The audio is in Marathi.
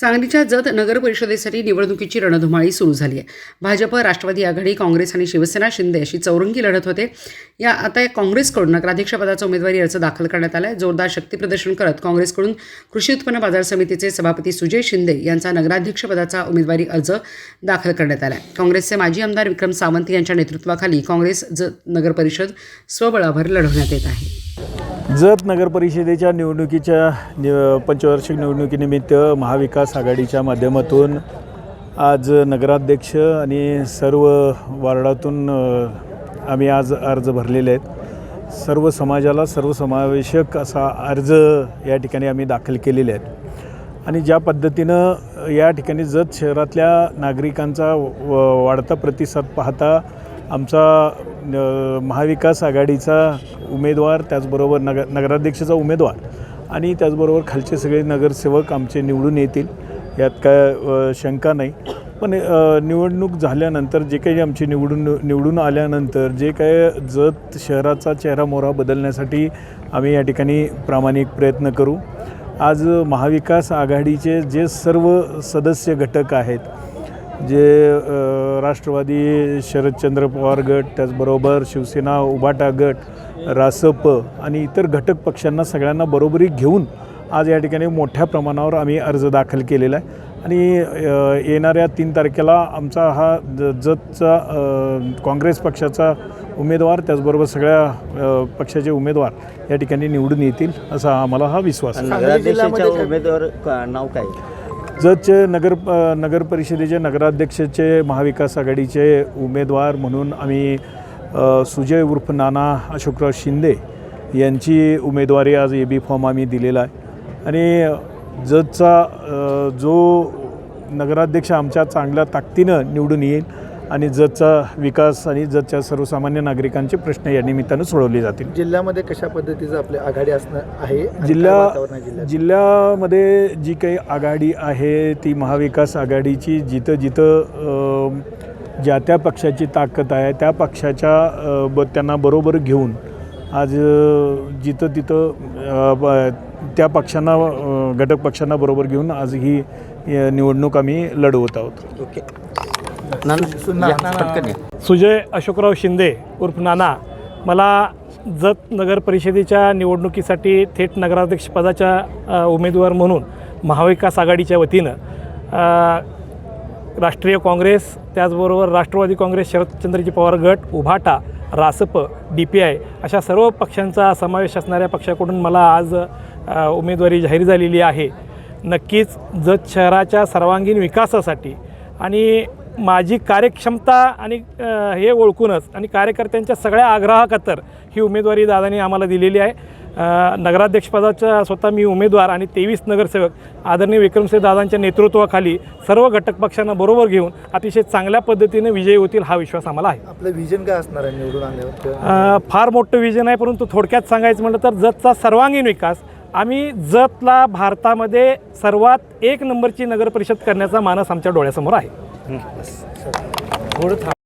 सांगलीच्या जत नगर परिषदेसाठी निवडणुकीची रणधुमाळी सुरू झाली आहे. भाजप राष्ट्रवादी आघाडी काँग्रेस आणि शिवसेना शिंदे अशी चौरंगी लढत होते. या आता काँग्रेसकडून नगराध्यक्षपदाचा उमेदवारी अर्ज दाखल करण्यात आला आहे जोरदार शक्तीप्रदर्शन करत काँग्रेसकडून कृषी उत्पन्न बाजार समितीचे सभापती सुजय शिंदे यांचा नगराध्यक्षपदाचा उमेदवारी अर्ज दाखल करण्यात आला आहे काँग्रेसचे माजी आमदार विक्रम सावंत यांच्या नेतृत्वाखाली काँग्रेस ज नगर परिषद स्वबळावर लढवण्यात येत आहे. जत नगर परिषदेच्या निवडणुकीच्या नि पंचवार्षिक निवडणुकीनिमित्त महाविकास आघाडीच्या माध्यमातून आज नगराध्यक्ष आणि सर्व वार्डातून आम्ही आज अर्ज भरलेले आहेत. सर्व समाजाला सर्वसमावेशक असा अर्ज या ठिकाणी आम्ही दाखल केलेले आहेत. आणि ज्या पद्धतीनं या ठिकाणी जत शहरातल्या नागरिकांचा व- वाढता प्रतिसाद पाहता आमचा महाविकास आघाडीचा उमेदवार त्याचबरोबर नगर नगराध्यक्षाचा उमेदवार आणि त्याचबरोबर खालचे सगळे नगरसेवक आमचे निवडून येतील यात काय शंका नाही. पण निवडणूक झाल्यानंतर जे काही आमची निवडून निवडून आल्यानंतर जे काय जत शहराचा चेहरा मोहरा बदलण्यासाठी आम्ही या ठिकाणी प्रामाणिक प्रयत्न करू. आज महाविकास आघाडीचे जे सर्व सदस्य घटक आहेत जे राष्ट्रवादी शरदचंद्र पवार गट त्याचबरोबर शिवसेना उबाटा गट रासप आणि इतर घटक पक्षांना सगळ्यांना बरोबरी घेऊन आज या ठिकाणी मोठ्या प्रमाणावर आम्ही अर्ज दाखल केलेला आहे. आणि येणाऱ्या तीन तारखेला आमचा हा ज जतचा काँग्रेस पक्षाचा उमेदवार त्याचबरोबर सगळ्या पक्षाचे उमेदवार या ठिकाणी निवडून येतील असा आम्हाला हा विश्वास आहे. उमेदवार नाव काय? जतचे नगर प- नगर परिषदेचे नगराध्यक्षाचे महाविकास आघाडीचे उमेदवार म्हणून आम्ही सुजय उर्फ नाना अशोकराव शिंदे यांची उमेदवारी आज ए बी फॉर्म आम्ही दिलेला आहे. आणि जतचा जो नगराध्यक्ष आमच्या चांगल्या ताकदीनं निवडून येईल आणि जतचा विकास आणि जतच्या सर्वसामान्य नागरिकांचे प्रश्न या निमित्तानं सोडवले जातील. जिल्ह्यामध्ये कशा पद्धतीचं आपली आघाडी असणं आहे जिल्हा जिल्ह्यामध्ये जी काही आघाडी आहे ती महाविकास आघाडीची जिथं जिथं ज्या त्या पक्षाची ताकद आहे त्या पक्षाच्या ब त्यांना बरोबर घेऊन आज जिथं तिथं त्या पक्षांना घटक पक्षांना बरोबर घेऊन आज ही निवडणूक आम्ही लढवत आहोत. ओके. सुजय अशोकराव शिंदे उर्फ नाना मला जत नगर परिषदेच्या निवडणुकीसाठी थेट नगराध्यक्षपदाच्या उमेदवार म्हणून महाविकास आघाडीच्या वतीनं राष्ट्रीय काँग्रेस त्याचबरोबर राष्ट्रवादी काँग्रेस शरदचंद्रजी पवार गट उभाटा रासप डी पी आय अशा सर्व पक्षांचा समावेश असणाऱ्या पक्षाकडून मला आज उमेदवारी जाहीर झालेली आहे. नक्कीच जत शहराच्या सर्वांगीण विकासासाठी आणि माझी कार्यक्षमता आणि हे ओळखूनच आणि कार्यकर्त्यांच्या सगळ्या आग्रहाखातर ही उमेदवारी दादांनी आम्हाला दिलेली आहे. नगराध्यक्षपदाचा स्वतः मी उमेदवार आणि तेवीस नगरसेवक आदरणीय विक्रमसिंह दादांच्या नेतृत्वाखाली सर्व घटक पक्षांना बरोबर घेऊन अतिशय चांगल्या पद्धतीने विजयी होतील हा विश्वास आम्हाला आहे. आपलं विजन काय असणार आहे निवडून आल्यावर? फार मोठं विजन आहे परंतु थोडक्यात सांगायचं म्हटलं तर जतचा सर्वांगीण विकास आम्ही जतला भारतामध्ये सर्वात एक नंबरची नगर परिषद करण्याचा मानस आमच्या डोळ्यासमोर आहे. うん、で。